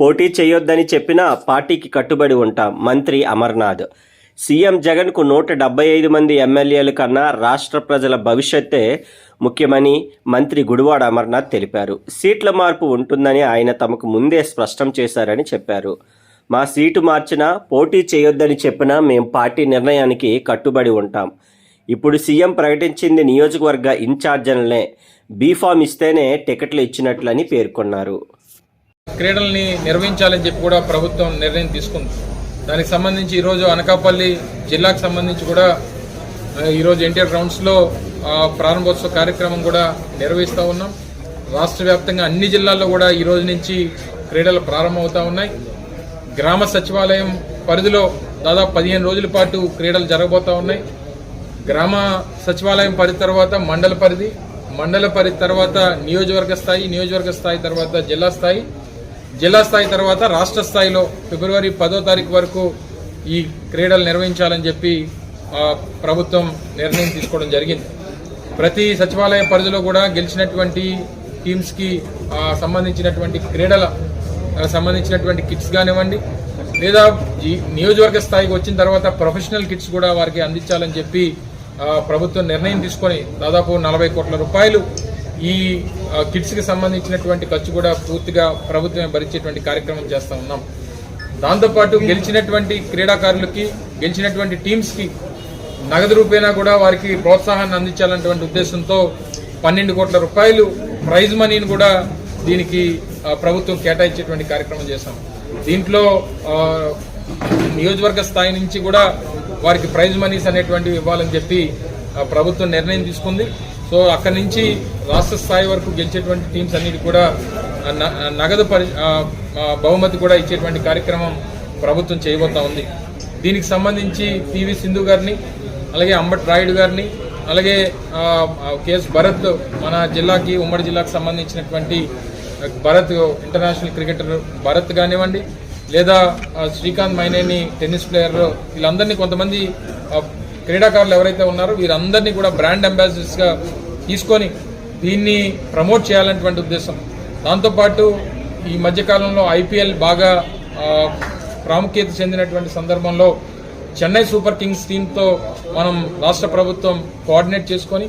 పోటీ చేయొద్దని చెప్పినా పార్టీకి కట్టుబడి ఉంటాం మంత్రి అమర్నాథ్. సీఎం జగన్కు నూట డెబ్బై ఐదు మంది ఎమ్మెల్యేల కన్నా రాష్ట్ర ప్రజల భవిష్యత్తే ముఖ్యమని మంత్రి గుడివాడ అమర్నాథ్ తెలిపారు. సీట్ల మార్పు ఉంటుందని ఆయన తమకు ముందే స్పష్టం చేశారని చెప్పారు. మా సీటు మార్చినా పోటీ చేయొద్దని చెప్పినా మేం పార్టీ నిర్ణయానికి కట్టుబడి ఉంటాం. ఇప్పుడు సీఎం ప్రకటించింది నియోజకవర్గ ఇన్ఛార్జీలనే. బీఫామ్ ఇస్తేనే టికెట్లు ఇచ్చినట్లని పేర్కొన్నారు. క్రీడల్ని నిర్వహించాలని చెప్పి కూడా ప్రభుత్వం నిర్ణయం తీసుకుంది. దానికి సంబంధించి ఈరోజు అనకాపల్లి జిల్లాకు సంబంధించి కూడా ఈరోజు ఎన్టీఆర్ గ్రౌండ్స్లో ప్రారంభోత్సవ కార్యక్రమం కూడా నిర్వహిస్తూ ఉన్నాం. రాష్ట్ర వ్యాప్తంగా అన్ని జిల్లాల్లో కూడా ఈ రోజు నుంచి క్రీడలు ప్రారంభమవుతా ఉన్నాయి. గ్రామ సచివాలయం పరిధిలో దాదాపు పదిహేను రోజుల పాటు క్రీడలు జరగబోతా ఉన్నాయి. గ్రామ సచివాలయం పరిధి తర్వాత మండల పరిధి మండల పరిధి తర్వాత నియోజకవర్గ స్థాయి నియోజకవర్గ స్థాయి తర్వాత జిల్లా స్థాయి. జిల్లా స్థాయి తర్వాత రాష్ట్ర స్థాయిలో ఫిబ్రవరి పదో తారీఖు వరకు ఈ క్రీడలు నిర్వహించాలని చెప్పి ప్రభుత్వం నిర్ణయం తీసుకోవడం జరిగింది. ప్రతి సచివాలయ పరిధిలో కూడా గెలిచినటువంటి టీమ్స్కి సంబంధించినటువంటి క్రీడల సంబంధించినటువంటి కిట్స్ కానివ్వండి లేదా ఈ నియోజకవర్గ స్థాయికి వచ్చిన తర్వాత ప్రొఫెషనల్ కిట్స్ కూడా వారికి అందించాలని చెప్పి ప్రభుత్వం నిర్ణయం తీసుకొని దాదాపు నలభై కోట్ల రూపాయలు ఈ కిట్స్కి సంబంధించినటువంటి ఖర్చు కూడా పూర్తిగా ప్రభుత్వమే భరించేటువంటి కార్యక్రమం చేస్తూ ఉన్నాం. దాంతోపాటు గెలిచినటువంటి క్రీడాకారులకి గెలిచినటువంటి టీమ్స్కి నగదు రూపేణా కూడా వారికి ప్రోత్సాహాన్ని అందించాలన్నటువంటి ఉద్దేశంతో పన్నెండు కోట్ల రూపాయలు ప్రైజ్ మనీని కూడా దీనికి ప్రభుత్వం కేటాయించేటువంటి కార్యక్రమం చేశాం. దీంట్లో నియోజకవర్గ స్థాయి నుంచి కూడా వారికి ప్రైజ్ మనీస్ అనేటువంటివి ఇవ్వాలని చెప్పి ప్రభుత్వం నిర్ణయం తీసుకుంది. సో అక్కడి నుంచి రాష్ట్ర స్థాయి వరకు గెలిచేటువంటి టీమ్స్ అన్నిటి కూడా నగదు పరి బహుమతి కూడా ఇచ్చేటువంటి కార్యక్రమం ప్రభుత్వం చేయబోతా ఉంది. దీనికి సంబంధించి పివి సింధు గారిని అలాగే అంబట్ రాయుడు గారిని అలాగే కేఎస్ భరత్ మన జిల్లాకి ఉమ్మడి జిల్లాకు సంబంధించినటువంటి భరత్ ఇంటర్నేషనల్ క్రికెటర్ భరత్ కానివ్వండి లేదా శ్రీకాంత్ మైనేని టెన్నిస్ ప్లేయర్ వీళ్ళందరినీ కొంతమంది క్రీడాకారులు ఎవరైతే ఉన్నారో వీరందరినీ కూడా బ్రాండ్ అంబాసిడర్స్గా తీసుకొని దీన్ని ప్రమోట్ చేయాలనేటువంటి ఉద్దేశం. దాంతోపాటు ఈ మధ్యకాలంలో ఐపీఎల్ బాగా ప్రాముఖ్యత చెందినటువంటి సందర్భంలో చెన్నై సూపర్ కింగ్స్ టీంతో మనం రాష్ట్ర ప్రభుత్వం కోఆర్డినేట్ చేసుకొని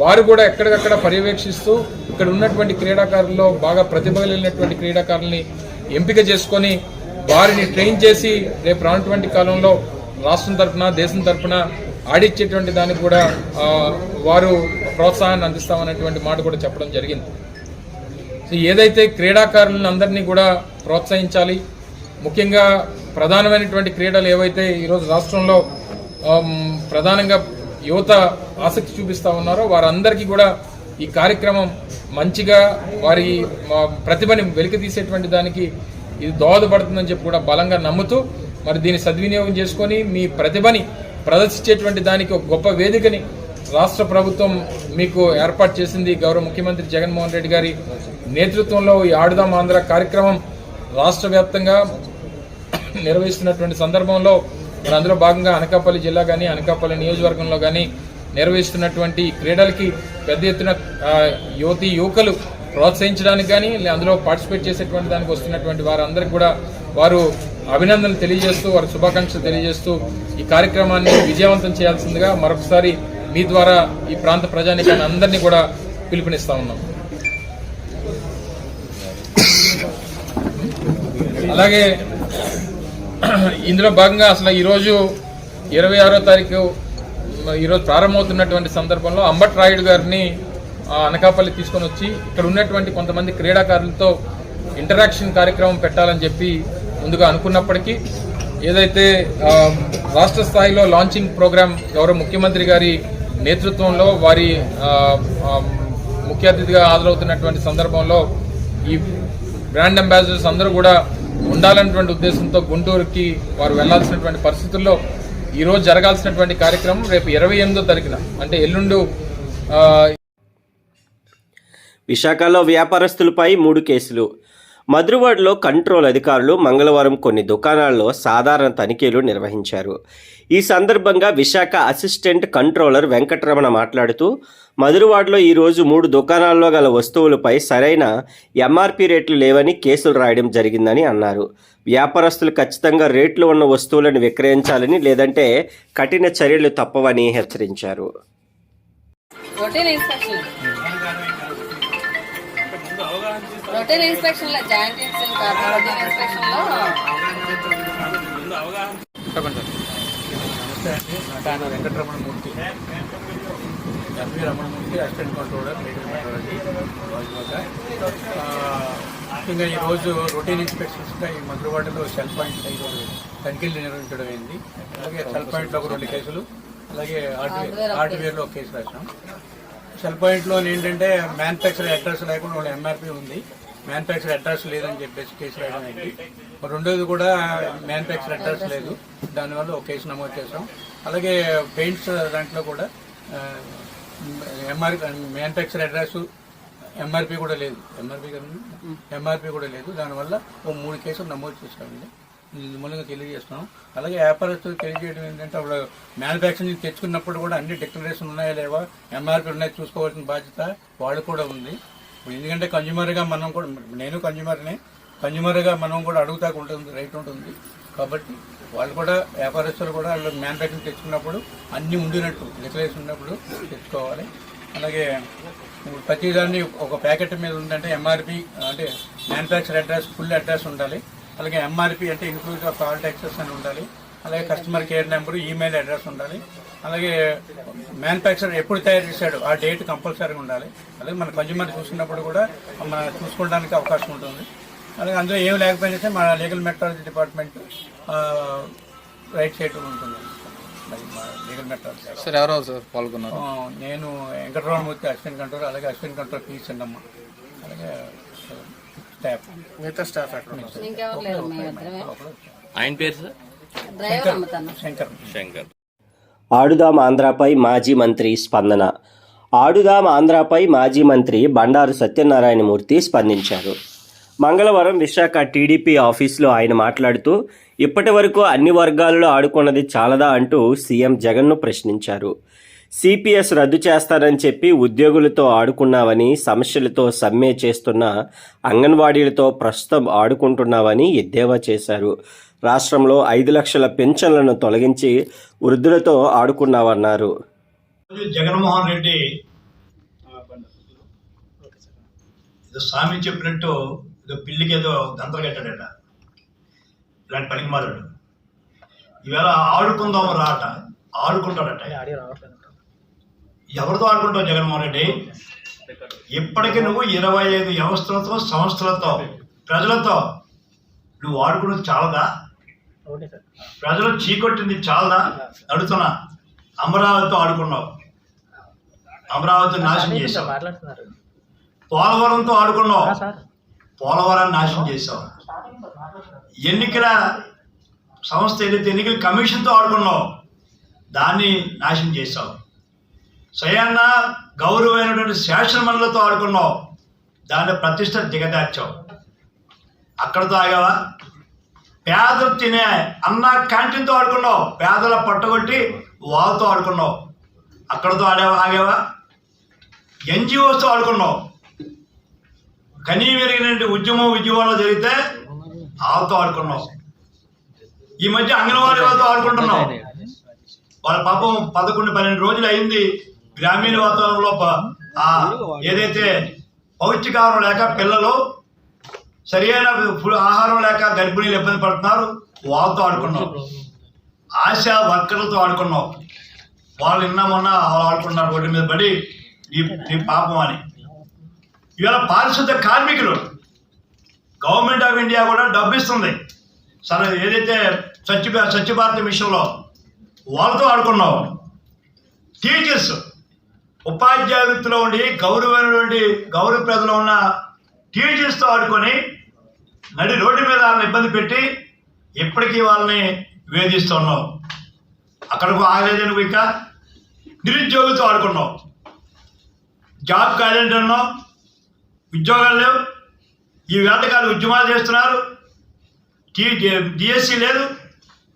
వారు కూడా ఎక్కడికక్కడ పర్యవేక్షిస్తూ ఇక్కడ ఉన్నటువంటి క్రీడాకారుల్లో బాగా ప్రతిభ కలిగినటువంటి క్రీడాకారుల్ని ఎంపిక చేసుకొని వారిని ట్రైన్ చేసి రేపు రానటువంటి కాలంలో రాష్ట్రం తరపున దేశం తరపున ఆడిచ్చేటువంటి దానికి కూడా వారు ప్రోత్సాహాన్ని అందిస్తామనేటువంటి మాట కూడా చెప్పడం జరిగింది. సో ఏదైతే క్రీడాకారులను అందరినీ కూడా ప్రోత్సహించాలి ముఖ్యంగా ప్రధానమైనటువంటి క్రీడలు ఏవైతే ఈరోజు రాష్ట్రంలో ప్రధానంగా యువత ఆసక్తి చూపిస్తా ఉన్నారో వారందరికీ కూడా ఈ కార్యక్రమం మంచిగా వారి ప్రతిభని వెలికి తీసేటువంటి దానికి ఇది దోహదపడుతుందని చెప్పి కూడా బలంగా నమ్ముతూ మరి దీన్ని సద్వినియోగం చేసుకొని మీ ప్రతిభని ప్రదర్శించేటువంటి దానికి ఒక గొప్ప వేదికని రాష్ట్ర ప్రభుత్వం మీకు ఏర్పాటు చేసింది. గౌరవ ముఖ్యమంత్రి జగన్మోహన్ రెడ్డి గారి నేతృత్వంలో ఈ ఆడుదాం ఆంధ్ర కార్యక్రమం రాష్ట్ర వ్యాప్తంగా నిర్వహిస్తున్నటువంటి సందర్భంలో మరి భాగంగా అనకాపల్లి జిల్లా కానీ అనకాపల్లి నియోజకవర్గంలో కానీ నిర్వహిస్తున్నటువంటి క్రీడలకి పెద్ద ఎత్తున యువతి యువకులు ప్రోత్సహించడానికి కానీ అందులో పార్టిసిపేట్ చేసేటువంటి దానికి వస్తున్నటువంటి వారందరికీ కూడా వారు అభినందనలు తెలియజేస్తూ వారి శుభాకాంక్షలు తెలియజేస్తూ ఈ కార్యక్రమాన్ని విజయవంతం చేయాల్సిందిగా మరొకసారి మీ ద్వారా ఈ ప్రాంత ప్రజానికాన్ని అందరినీ కూడా పిలుపునిస్తా ఉన్నాం. అలాగే ఇందులో భాగంగా అసలు ఈరోజు ఇరవై ఆరో తారీఖు ఈరోజు ప్రారంభమవుతున్నటువంటి సందర్భంలో అంబట్ రాయుడు గారిని అనకాపల్లి తీసుకొని వచ్చి ఇక్కడ ఉన్నటువంటి కొంతమంది క్రీడాకారులతో ఇంటరాక్షన్ కార్యక్రమం పెట్టాలని చెప్పి ముందుగా అనుకున్నప్పటికీ ఏదైతే రాష్ట్ర స్థాయిలో లాంచింగ్ ప్రోగ్రామ్ గౌరవ ముఖ్యమంత్రి గారి నేతృత్వంలో వారి ముఖ్య అతిథిగా హాజరవుతున్నటువంటి సందర్భంలో ఈ బ్రాండ్ అంబాసిడర్స్ అందరూ కూడా ఉండాలన్నటువంటి ఉద్దేశంతో గుంటూరుకి వారు వెళ్ళాల్సినటువంటి పరిస్థితుల్లో ఈరోజు జరగాల్సినటువంటి కార్యక్రమం రేపు ఇరవై ఎనిమిదో తారీఖున అంటే ఎల్లుండు విశాఖలో వ్యాపారస్తులపై మూడు కేసులు. మధురవాడలో కంట్రోల్ అధికారులు మంగళవారం కొన్ని దుకాణాల్లో సాధారణ తనిఖీలు నిర్వహించారు. ఈ సందర్భంగా విశాఖ అసిస్టెంట్ కంట్రోలర్ వెంకటరమణ మాట్లాడుతూ మధురవాడలో ఈరోజు మూడు దుకాణాల్లో గల వస్తువులపై సరైన ఎంఆర్పి రేట్లు లేవని కేసులు రాయడం జరిగిందని అన్నారు. వ్యాపారస్తులు ఖచ్చితంగా రేట్లు ఉన్న వస్తువులను విక్రయించాలని లేదంటే కఠిన చర్యలు తప్పవని హెచ్చరించారు. రొటీన్ ఇన్స్పెక్షన్లో జాయింట్ ఇన్స్పెక్షన్ రొటీన్ ఇన్స్పెక్షన్లో. నమస్తే Venkataramana Murthy MP Ramanamurthy assistant controller legal metrology ముఖ్యంగా ఈరోజు రొటీన్ ఇన్స్పెక్షన్స్గా ఈ మధురవాడలో సెల్ పాయింట్ తనిఖీలు నిర్వహించడం అయింది. అలాగే సెల్ పాయింట్లో ఒక రెండు కేసులు అలాగే హార్డ్వేర్ హార్డ్వేర్లో ఒక కేసు రాసినాం సెల్ పాయింట్లో ఏంటంటే మ్యానుఫ్యాక్చర్ అడ్రస్ లేకుండా వాళ్ళ ఎంఆర్పి ఉంది. మ్యానుఫ్యాక్చర్ అడ్రస్ లేదని చెప్పేసి కేసు రాయడం అయింది రెండోది కూడా మ్యానుఫ్యాక్చర్ అడ్రస్ లేదు. దానివల్ల ఒక కేసు నమోదు చేసాం అలాగే పెయింట్స్ దాంట్లో కూడా ఎంఆర్ మ్యానుఫ్యాక్చర్ అడ్రస్ ఎంఆర్పి కూడా లేదు. ఎంఆర్పి ఎంఆర్పి కూడా లేదు. దానివల్ల ఓ మూడు కేసులు నమోదు చేసామండి ఇది మూలంగా తెలియజేస్తున్నాం. అలాగే వ్యాపారస్తులు తెలియజేయడం ఏంటంటే అప్పుడు మ్యానుఫ్యాక్చరింగ్ తెచ్చుకున్నప్పుడు కూడా అన్ని డిక్లరేషన్ ఉన్నాయా లేవా? ఎంఆర్పి ఉన్నాయో చూసుకోవాల్సిన బాధ్యత వాళ్ళు కూడా ఉంది. ఎందుకంటే కన్జ్యూమర్గా మనం కూడా నేను కన్జ్యూమర్నే కన్జ్యూమర్గా మనం కూడా అడుగుతాకు ఉంటుంది రైట్ ఉంటుంది. కాబట్టి వాళ్ళు కూడా వ్యాపారస్తులు కూడా వాళ్ళు మ్యానుఫ్యాక్చరింగ్ తెచ్చుకున్నప్పుడు అన్ని ఉండినట్టు డిక్లరేషన్ ఉన్నప్పుడు తెచ్చుకోవాలి. అలాగే ప్రతిదాన్ని ఒక ప్యాకెట్ మీద ఉందంటే ఎంఆర్పి అంటే మ్యానుఫ్యాక్చర్ అడ్రస్ ఫుల్ అడ్రస్ ఉండాలి. అలాగే ఎంఆర్పి అంటే ఇన్క్లూజ్ ఆఫ్ ఆల్ ట్యాక్సెస్ అని ఉండాలి. అలాగే customer care number email address ఉండాలి. అలాగే మ్యానుఫ్యాక్చర్ ఎప్పుడు తయారు చేశాడు ఆ డేట్ కంపల్సరీగా ఉండాలి. అలాగే మన కన్జ్యూమర్ చూసినప్పుడు కూడా మన చూసుకోవడానికి అవకాశం ఉంటుంది. అలాగే అందులో ఏం లేకపోయినా మన legal metrology department right side ఉంటుంది. లీగల్ మెట్రాలజీ సార్ ఎవరెవరు సార్ పాల్గొన్నారు? నేను వెంకటరామమూర్తి అసిస్టెంట్ కంట్రోల్ అలాగే అసిస్టెంట్ కంట్రోల్ పీ చెన్నమ్మ. అలాగే స్టాఫ్. మిగతా స్టాఫ్ ఎక్కడ ఆయన పేరు సార్? శంకర్. శంకర్. ఆడుదాం ఆంధ్రాపై మాజీ మంత్రి స్పందన. ఆడుదాం ఆంధ్రాపై మాజీ మంత్రి బండారు సత్యనారాయణమూర్తి స్పందించారు. మంగళవారం విశాఖ టీడీపీ ఆఫీసులో ఆయన మాట్లాడుతూ ఇప్పటి వరకు అన్ని వర్గాలలో ఆడుకున్నది చాలదా అంటూ సీఎం జగన్ను ప్రశ్నించారు. సిపిఎస్ రద్దు చేస్తారని చెప్పి ఉద్యోగులతో ఆడుకున్నావని సమస్యలతో సమ్మె చేస్తున్న అంగన్వాడీలతో ప్రస్తుతం ఆడుకుంటున్నావని ఎద్దేవా చేశారు. రాష్ట్రంలో ఐదు లక్షల పెన్షన్లను తొలగించి వృద్ధులతో ఆడుకున్నావన్నారు. జగన్మోహన్ రెడ్డి స్వామి చెప్పినట్టు ఏదో పిల్లికి ఏదో గంతలు కట్టాడట. ఇలాంటి పనికి మారాడు. ఈవేళ ఆడుకుందాం రాట ఆడుకుంటాడట. ఎవరితో ఆడుకుంటావు జగన్మోహన్ రెడ్డి? ఇప్పటికి నువ్వు ఇరవై ఐదు వ్యవస్థలతో సంస్థలతో ప్రజలతో నువ్వు ఆడుకున్నది చాలదా? ప్రజలు చీకొట్టింది చాలదా? అడుగుతున్నా అమరావతితో ఆడుకున్నావు. అమరావతి నాశనం చేసావు పోలవరంతో ఆడుకున్నావు. పోలవరాన్ని నాశనం చేసావు ఎన్నికల సంస్థ ఏదైతే ఎన్నికల కమిషన్తో ఆడుకున్నావు దాన్ని నాశనం చేసావు స్వయాన్న గౌరవమైనటువంటి శాసనమండలితో ఆడుకున్నావు. దాని ప్రతిష్ట దిగదార్చావు అక్కడతో ఆగావా? పేదలు తినే అన్న క్యాంటీన్తో ఆడుకున్నావు. పేదల పట్టగొట్టి వాళ్ళతో ఆడుకున్నావు. అక్కడతో ఆడేవా ఆగావా? ఎన్జిఓస్తో ఆడుకున్నావు. కనీ పెరిగినటువంటి ఉద్యమం ఉద్యమంలో జరిగితే వాళ్ళతో ఆడుకున్నావు. ఈ మధ్య అంగన్వాడీ వాళ్ళతో ఆడుకుంటున్నావు. వాళ్ళ పాపం పదకొండు పన్నెండు రోజులు అయింది. గ్రామీణ వాతావరణంలో ప- ఏదైతే పౌష్టికాహారం లేక పిల్లలు సరియైన ఆహారం లేక గర్భిణీలు ఇబ్బంది పడుతున్నారు వాళ్ళతో ఆడుకున్నాం. ఆశా వర్కర్లతో ఆడుకున్నాం. వాళ్ళు నిన్న మొన్న వాళ్ళు ఆడుకున్నారు రోడ్డు మీద పడి నీ నీ పాపం అని. ఇవాళ పారిశుద్ధ కార్మికులు గవర్నమెంట్ ఆఫ్ ఇండియా కూడా డబ్బు ఇస్తుంది. సరే ఏదైతే స్వచ్ఛ స్వచ్ఛ భారత్ మిషన్లో వాళ్ళతో ఆడుకున్నావు టీచర్స్ ఉపాధ్యాయ వృత్తిలో ఉండి గౌరవమైనటువంటి గౌరవప్రదలో ఉన్న టీచర్స్తో ఆడుకొని నడి రోడ్డు మీద వాళ్ళని ఇబ్బంది పెట్టి ఇప్పటికీ వాళ్ళని వేధిస్తున్నాం అక్కడకు ఆగలేదు నువ్వు ఇక నిరుద్యోగులతో ఆడుకున్నావు జాబ్ కాదంటే ఉన్నావు ఉద్యోగాలు లేవు. ఈ వేటగాళ్ళు ఉద్యమాలు చేస్తున్నారు. టీ డిఎస్సి లేదు.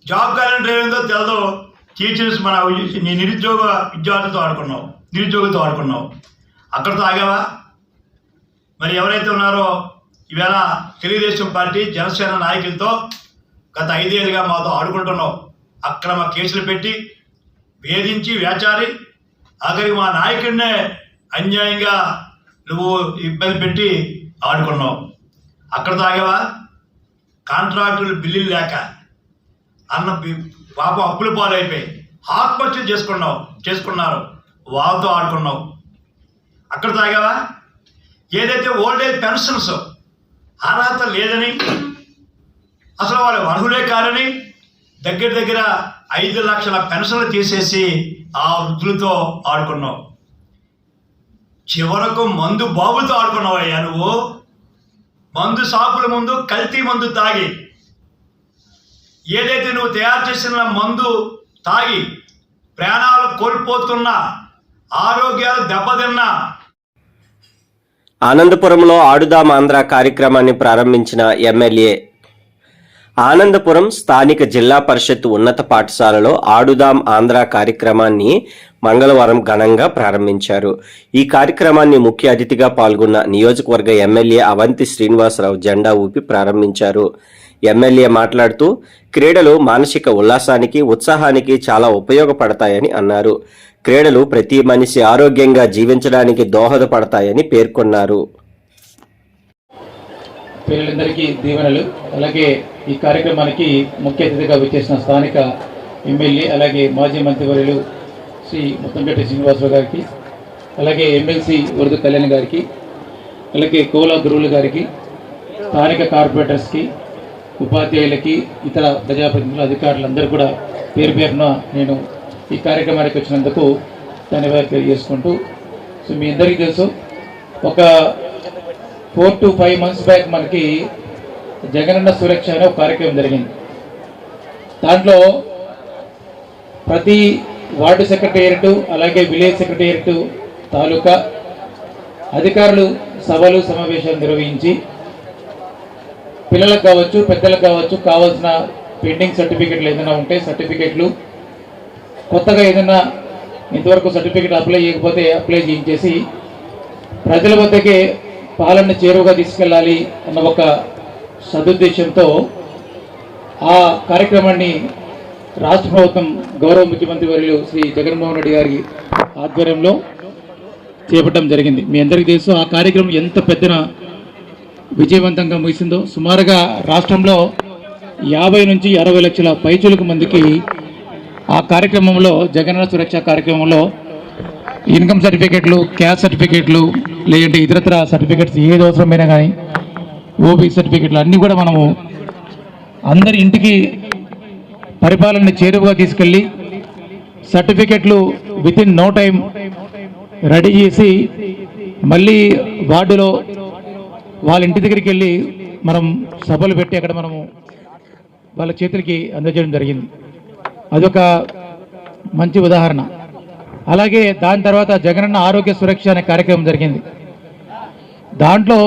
జాబ్ క్యాలెండర్ ఏందో తెలదో. టీచర్స్ మన నీ నిరుద్యోగ విద్యార్థులతో ఆడుకున్నావు నిరుద్యోగులతో ఆడుకున్నావు. అక్కడితో ఆగావా మరి ఎవరైతే ఉన్నారో ఈవేళ తెలుగుదేశం పార్టీ జనసేన నాయకులతో గత ఐదేళ్ళుగా మాతో ఆడుకుంటున్నావు. అక్రమ కేసులు పెట్టి వేధించి వేచారి. ఆఖరి మా నాయకుడినే అన్యాయంగా నువ్వు ఇబ్బంది పెట్టి ఆడుకున్నావు. అక్కడ తాగేవా? కాంట్రాక్టులు బిల్లులు లేక. అన్న పాప అప్పులు అప్పుల పాలైపోయి ఆత్మహత్య చేసుకున్నావు చేసుకున్నారు. వాళ్ళతో ఆడుకున్నావు. అక్కడ తాగావా? ఏదైతే ఓల్డ్ ఏజ్ పెన్షన్స్ అర్హత లేదని అసలు వాళ్ళు అర్హులే కాదని దగ్గర దగ్గర ఐదు లక్షల పెన్షన్లు తీసేసి ఆ వృద్ధులతో ఆడుకున్నావు. చివరకు మందు బాబుతో ఆడుకున్నావయ్యా నువ్వు. మందు షాపుల ముందు కల్తీ మందు తాగి. ఏదైతే నువ్వు తయారు చేసిన మందు తాగి ప్రాణాలు కోల్పోతున్నా ఆరోగ్యాలు దెబ్బతిన్నా. ఆనందపురంలో ఆడుదాం ఆంధ్ర కార్యక్రమాన్ని ప్రారంభించిన ఎమ్మెల్యే. ఆనందపురం స్థానిక జిల్లా పరిషత్ ఉన్నత పాఠశాలలో ఆడుదాం ఆంధ్ర కార్యక్రమాన్ని మంగళవారం ఘనంగా ప్రారంభించారు. ఈ కార్యక్రమాన్ని ముఖ్య అతిథిగా పాల్గొన్న నియోజకవర్గ ఎమ్మెల్యే అవంతి శ్రీనివాసరావు జెండా ఊపి ప్రారంభించారు. ఎమ్మెల్యే మాట్లాడుతూ క్రీడలు మానసిక ఉల్లాసానికి ఉత్సాహానికి చాలా ఉపయోగపడతాయని అన్నారు. క్రీడలు ప్రతి మనిషి ఆరోగ్యంగా జీవించడానికి దోహదపడతాయని పేర్కొన్నారు. పిల్లలందరికీ దీవెనలు. అలాగే ఈ కార్యక్రమానికి ముఖ్య అతిథిగా వచ్చేసిన స్థానిక ఎమ్మెల్యే అలాగే మాజీ మంత్రివర్యులు శ్రీ ముత్తంపేట శ్రీనివాసరావు గారికి అలాగే ఎమ్మెల్సీ వరద కళ్యాణ్ గారికి అలాగే కోలా గురువులు గారికి స్థానిక కార్పొరేటర్స్కి ఉపాధ్యాయులకి ఇతర ప్రజాప్రతినిధులు అధికారులందరూ కూడా పేరు పేరున నేను ఈ కార్యక్రమానికి వచ్చినందుకు ధన్యవాదాలు తెలియజేసుకుంటూ సో మీ అందరికీ తెలుసు ఒక four to five months back మనకి జగనన్న సురక్ష అనే ఒక కార్యక్రమం జరిగింది. దాంట్లో ప్రతి వార్డు సెక్రటేరియట్ అలాగే విలేజ్ సెక్రటేరియట్ తాలూకా అధికారులు సభలు సమావేశాలు నిర్వహించి పిల్లలకు కావచ్చు పెద్దలకు కావచ్చు కావాల్సిన పెండింగ్ సర్టిఫికెట్లు ఏదైనా ఉంటే సర్టిఫికెట్లు కొత్తగా ఏదైనా ఇంతవరకు సర్టిఫికెట్ అప్లై చేయకపోతే అప్లై చేయించేసి ప్రజల వద్దకే పాలన చేరువగా తీసుకెళ్ళాలి అన్న ఒక సదుద్దేశంతో ఆ కార్యక్రమాన్ని రాష్ట్ర ప్రభుత్వం గౌరవ ముఖ్యమంత్రి వర్యులు శ్రీ జగన్మోహన్ రెడ్డి గారి ఆధ్వర్యంలో చేపట్టడం జరిగింది. మీ అందరికీ తెలుసు ఆ కార్యక్రమం ఎంత పెద్దన విజయవంతంగా ముగిసిందో. సుమారుగా రాష్ట్రంలో యాభై నుంచి అరవై లక్షల పైచులకు మందికి ఆ కార్యక్రమంలో జగనన్న సురక్ష కార్యక్రమంలో ఇన్కమ్ సర్టిఫికెట్లు క్యాస్ట్ సర్టిఫికెట్లు లేదంటే ఇతరత్ర సర్టిఫికెట్స్ ఏది అవసరమైనా కానీ ఓబీ సర్టిఫికెట్లు అన్నీ కూడా మనము అందరి ఇంటికి పరిపాలన చేరువగా తీసుకెళ్ళి సర్టిఫికెట్లు within no time ready చేసి మళ్ళీ వార్డులో వాళ్ళ ఇంటి దగ్గరికి వెళ్ళి మనం సభలు పెట్టి అక్కడ మనము వాళ్ళ చేతులకి అందజేయడం జరిగింది. అదొక మంచి ఉదాహరణ. అలాగే దాని తర్వాత జగనన్న ఆరోగ్య సురక్ష అనే కార్యక్రమం జరిగింది. దాంట్లో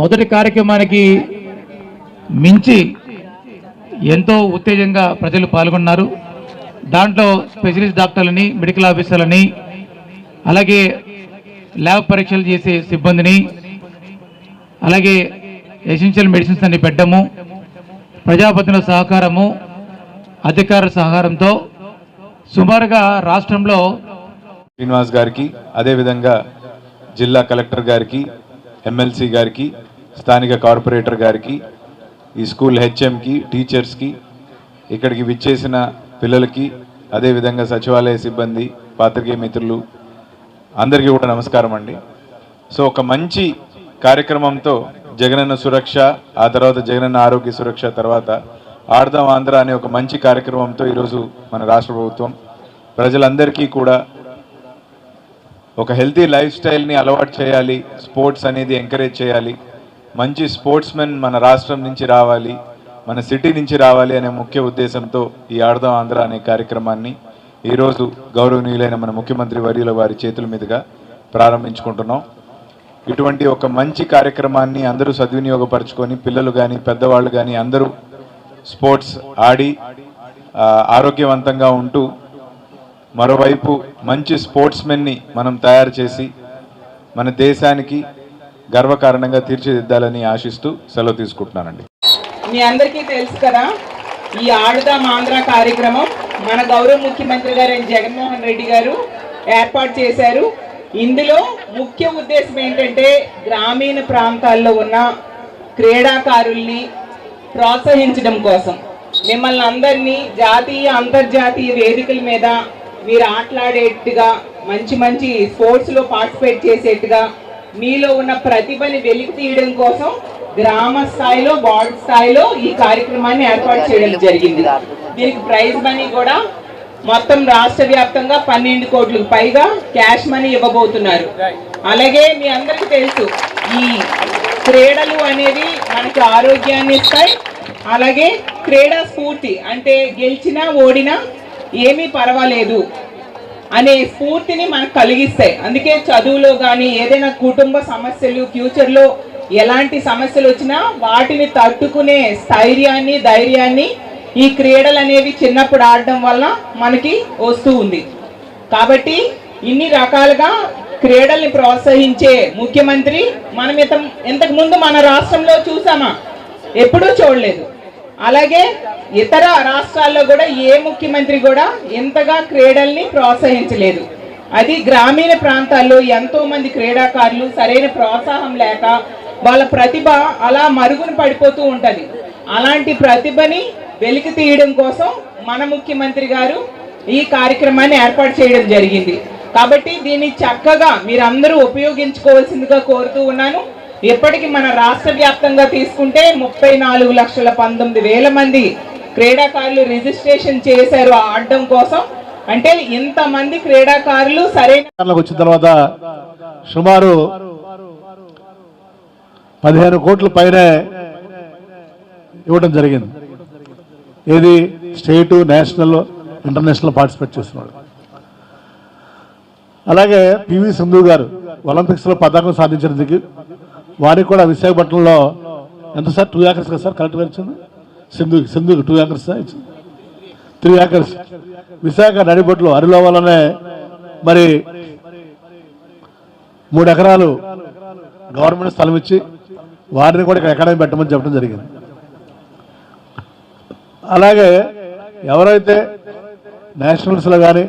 మొదటి కార్యక్రమానికి మించి ఎంతో ఉత్తేజంగా ప్రజలు పాల్గొన్నారు. దాంట్లో స్పెషలిస్ట్ డాక్టర్లని మెడికల్ ఆఫీసర్లని అలాగే ల్యాబ్ పరీక్షలు చేసే సిబ్బందిని అలాగే ఎసెన్షియల్ మెడిసిన్స్ అన్ని పెట్టడము ప్రజాపతిలో సహకారము అధికారుల సహకారంతో సుమారుగా రాష్ట్రంలో శ్రీనివాస్ గారికి అదేవిధంగా జిల్లా కలెక్టర్ గారికి ఎమ్మెల్సీ గారికి స్థానిక కార్పొరేటర్ గారికి ఈ స్కూల్ హెచ్ఎంకి టీచర్స్కి ఇక్కడికి విచ్చేసిన పిల్లలకి అదేవిధంగా సచివాలయ సిబ్బంది పాత్రికేయ మిత్రులు అందరికీ కూడా నమస్కారం అండి. సో ఒక మంచి కార్యక్రమంతో జగనన్న సురక్ష ఆ తర్వాత జగనన్న ఆరోగ్య సురక్ష తర్వాత ఆడదాం ఆంధ్ర అనే ఒక మంచి కార్యక్రమంతో ఈరోజు మన రాష్ట్ర ప్రభుత్వం ప్రజలందరికీ కూడా ఒక హెల్తీ లైఫ్ స్టైల్ని అలవాటు చేయాలి స్పోర్ట్స్ అనేది ఎంకరేజ్ చేయాలి మంచి స్పోర్ట్స్మెన్ మన రాష్ట్రం నుంచి రావాలి మన సిటీ నుంచి రావాలి అనే ముఖ్య ఉద్దేశంతో ఈ ఆడదాం ఆంధ్ర అనే కార్యక్రమాన్ని ఈరోజు గౌరవనీయులైన మన ముఖ్యమంత్రి వర్యుల వారి చేతుల మీదుగా ప్రారంభించుకుంటున్నాం. ఇటువంటి ఒక మంచి కార్యక్రమాన్ని అందరూ సద్వినియోగపరచుకొని పిల్లలు కానీ పెద్దవాళ్ళు కానీ అందరూ స్పోర్ట్స్ ఆడి ఆరోగ్యవంతంగా ఉంటూ మరోవైపు మంచి స్పోర్ట్స్మెన్ని మనం తయారు చేసి మన దేశానికి గర్వకారణంగా తీర్చిదిద్దాలని ఆశిస్తూ సెలవు తీసుకుంటున్నానండి. మీ అందరికీ తెలుసు కదా ఈ ఆడుదాం ఆంధ్ర కార్యక్రమం మన గౌరవ ముఖ్యమంత్రి గారు జగన్మోహన్ రెడ్డి గారు ఏర్పాటు చేశారు. ఇందులో ముఖ్య ఉద్దేశం ఏంటంటే గ్రామీణ ప్రాంతాల్లో ఉన్న క్రీడాకారుల్ని ప్రోత్సహించడం కోసం. మిమ్మల్ని అందరినీ జాతీయ అంతర్జాతీయ వేదికల మీద మీరు ఆటలాడేట్టుగా మంచి మంచి స్పోర్ట్స్లో పార్టిసిపేట్ చేసేట్టుగా మీలో ఉన్న ప్రతిభని వెలికి తీయడం కోసం గ్రామ స్థాయిలో వార్డ్ స్థాయిలో ఈ కార్యక్రమాన్ని ఏర్పాటు చేయడం జరిగింది. దీనికి ప్రైజ్ మనీ కూడా మొత్తం రాష్ట్ర వ్యాప్తంగా పన్నెండు కోట్లకు పైగా క్యాష్ మనీ ఇవ్వబోతున్నారు. అలాగే మీ అందరికీ తెలుసు ఈ క్రీడలు అనేవి మనకి ఆరోగ్యాన్ని ఇస్తాయి అలాగే క్రీడా స్ఫూర్తి అంటే గెలిచినా ఓడినా ఏమీ పర్వాలేదు అనే స్ఫూర్తిని మనకు కలిగిస్తాయి. అందుకే చదువులో కానీ ఏదైనా కుటుంబ సమస్యలు ఫ్యూచర్లో ఎలాంటి సమస్యలు వచ్చినా వాటిని తట్టుకునే స్థైర్యాన్ని ధైర్యాన్ని ఈ క్రీడలు అనేవి చిన్నప్పుడు ఆడడం వల్ల మనకి వస్తూ ఉంది. కాబట్టి ఇన్ని రకాలుగా క్రీడల్ని ప్రోత్సహించే ముఖ్యమంత్రి మనం ఇంత ఇంతకుముందు మన రాష్ట్రంలో చూసామా? ఎప్పుడూ చూడలేదు. అలాగే ఇతర రాష్ట్రాల్లో కూడా ఏ ముఖ్యమంత్రి కూడా ఎంతగా క్రీడల్ని ప్రోత్సహించలేదు. అది గ్రామీణ ప్రాంతాల్లో ఎంతోమంది క్రీడాకారులు సరైన ప్రోత్సాహం లేక వాళ్ళ ప్రతిభ అలా మరుగున పడిపోతూ ఉంటుంది. అలాంటి ప్రతిభని వెలికి తీయడం కోసం మన ముఖ్యమంత్రి గారు ఈ కార్యక్రమాన్ని ఏర్పాటు చేయడం జరిగింది. కాబట్టి దీన్ని చక్కగా మీరందరూ ఉపయోగించుకోవాల్సిందిగా కోరుతూ ఉన్నాను. ఎప్పటికీ మన రాష్ట్ర వ్యాప్తంగా తీసుకుంటే ముప్పై నాలుగు లక్షల పంతొమ్మిది వేల మంది క్రీడాకారులు రిజిస్ట్రేషన్ చేశారు ఆడడం కోసం. అంటే ఇంతమంది క్రీడాకారులు సరైన వచ్చిన తర్వాత సుమారు పదిహేను కోట్ల పైనే ఇవ్వడం జరిగింది. ఏది స్టేటు నేషనల్ ఇంటర్నేషనల్ పార్టిసిపేట్ చేస్తున్నాడు అలాగే పివి సింధు గారు ఒలింపిక్స్లో పథకం సాధించినందుకు వారికి కూడా విశాఖపట్నంలో ఎంత సార్? టూ ఏకర్స్ కదా సార్? కరెక్ట్గా ఇచ్చింది? సింధు సింధుకి టూ ఏకర్స్ ఇచ్చింది. త్రీ ఏకర్స్ విశాఖ నడిబొట్లు అరిలో వల్లనే మరి మూడు ఎకరాలు గవర్నమెంట్ స్థలం ఇచ్చి వారిని కూడా ఇక్కడ అకాడమీ పెట్టమని చెప్పడం జరిగింది. అలాగే ఎవరైతే నేషనల్స్లో కానీ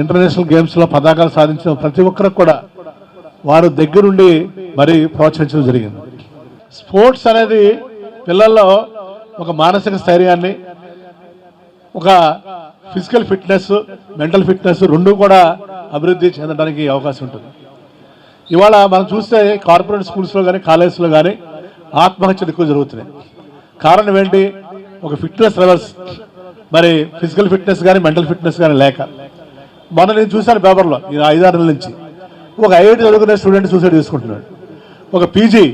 ఇంటర్నేషనల్ గేమ్స్లో పతాకాలు సాధించిన ప్రతి ఒక్కరికి కూడా వారు దగ్గరుండి మరి ప్రోత్సహించడం జరిగింది. స్పోర్ట్స్ అనేది పిల్లల్లో ఒక మానసిక స్థైర్యాన్ని ఒక ఫిజికల్ ఫిట్నెస్ మెంటల్ ఫిట్నెస్ రెండు కూడా అభివృద్ధి చెందడానికి అవకాశం ఉంటుంది. ఇవాళ మనం చూస్తే కార్పొరేట్ స్కూల్స్లో కానీ కాలేజెస్లో కానీ ఆత్మహత్యలు ఎక్కువ జరుగుతున్నాయి. కారణం ఏంటి? ఒక ఫిట్నెస్ లెవెల్స్ మరి ఫిజికల్ ఫిట్నెస్ కానీ మెంటల్ ఫిట్నెస్ కానీ లేక. మొన్న నేను చూశాను పేపర్లో ఈ ఐదారు నెలల నుంచి. ఒక ఐఐటి చదువుకునే స్టూడెంట్ సూసైడ్ చేసుకుంటున్నాడు. ఒక పీజీ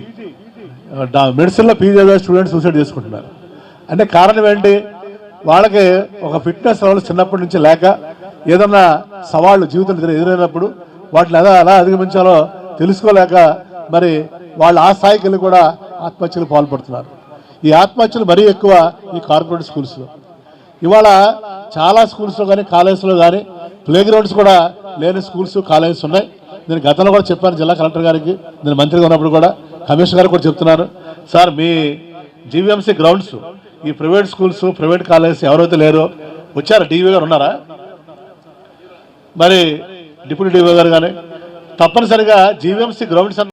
మెడిసిన్లో పీజీ చదివే స్టూడెంట్ సూసైడ్ చేసుకుంటున్నారు అంటే కారణం ఏంటి? వాళ్ళకి ఒక ఫిట్నెస్ లెవెల్ చిన్నప్పటి నుంచి లేక ఏదన్నా సవాళ్ళు జీవితంలో ఎదురైనప్పుడు వాటిని ఎలా ఎలా అధిగమించాలో తెలుసుకోలేక మరి వాళ్ళు ఆ స్థాయికి వెళ్ళి కూడా ఆత్మహత్యలు పాల్పడుతున్నారు. ఈ ఆత్మహత్యలు మరీ ఎక్కువ ఈ కార్పొరేట్ స్కూల్స్లో ఇవాళ చాలా స్కూల్స్లో కానీ కాలేజెస్లో కానీ ప్లే గ్రౌండ్స్ కూడా లేని స్కూల్స్ కాలేజెస్ ఉన్నాయి. నేను గతంలో కూడా చెప్పాను జిల్లా కలెక్టర్ గారికి నేను మంత్రిగా ఉన్నప్పుడు కూడా కమిషనర్ గారికి కూడా చెప్తున్నాను సార్ మీ జీవీఎంసీ గ్రౌండ్స్ ఈ ప్రైవేట్ స్కూల్స్ ప్రైవేట్ కాలేజెస్ ఎవరైతే లేరో వచ్చారు? డీవీ గారు ఉన్నారా? మరి డిప్యూటీ డీవీ గారు కానీ తప్పనిసరిగా జీవీఎంసీ గ్రౌండ్స్